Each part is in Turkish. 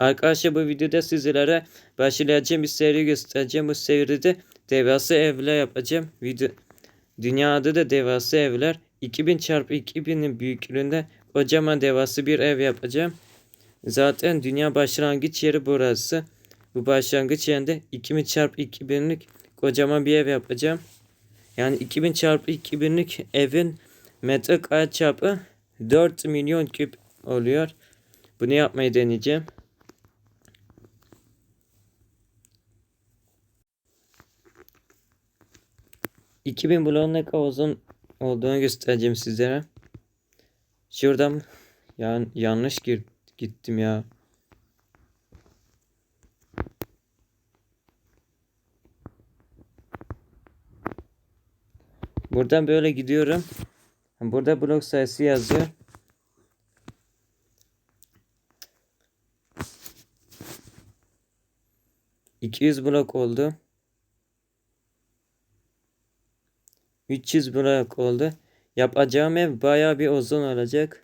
Arkadaşlar bu videoda sizlere başlayacağım bir seri göstereceğim. Bu seride devasa evler yapacağım. Video Dünyada da devasa evler 2000 çarpı 2000'in büyüklüğünde kocaman devasa bir ev yapacağım. Zaten dünya başlangıç yeri burası. Bu başlangıç yerinde 2000 çarpı 2000'lik kocaman bir ev yapacağım. Yani 2000 çarpı 2000'lik evin metrekare çapı 4 milyon küp oluyor. Bunu yapmayı deneyeceğim. ...2000 bloğun ne kadar uzun olduğunu göstereceğim sizlere. Şuradan... Yani yanlış gir gittim ya. Buradan böyle gidiyorum. Burada blok sayısı yazıyor. İki yüz blok oldu. 300 blok oldu. Yapacağım ev bayağı bir uzun olacak.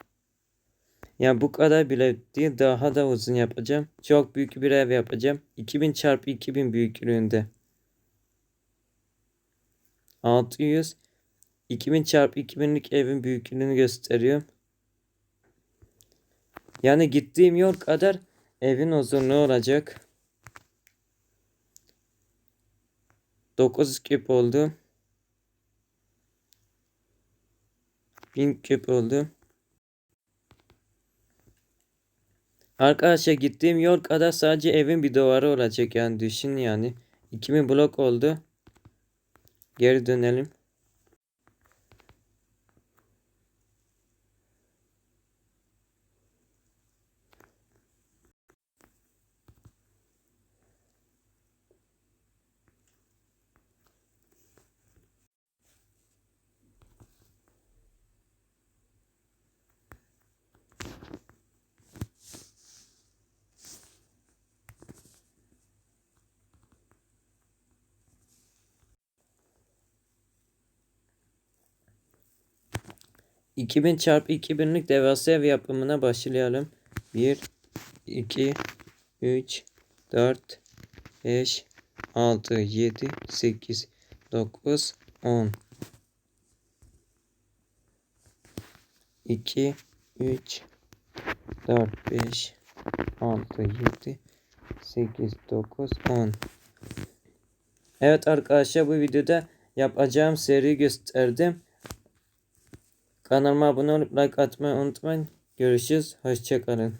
Yani bu kadar bile değil daha da uzun yapacağım. Çok büyük bir ev yapacağım. 2000 çarpı 2000 büyüklüğünde. 600 2000 çarpı 2000'lik evin büyüklüğünü gösteriyor. Yani gittiğim yol kadar evin uzunluğu olacak. 9 küp oldu. 1000 küp oldu. Arkadaşlar gittiğim yol kadar sadece evin bir duvarı olacak yani düşün yani. 2000 blok oldu. Geri dönelim. ...2000 çarpı 2000'lik devasa ev yapımına başlayalım. 1, 2, 3, 4, 5, 6, 7, 8, 9, 10. 2, 3, 4, 5, 6, 7, 8, 9, 10. Evet arkadaşlar bu videoda yapacağım seriyi gösterdim. Kanalıma abone olup like atmayı unutmayın. Görüşürüz. Hoşçakalın.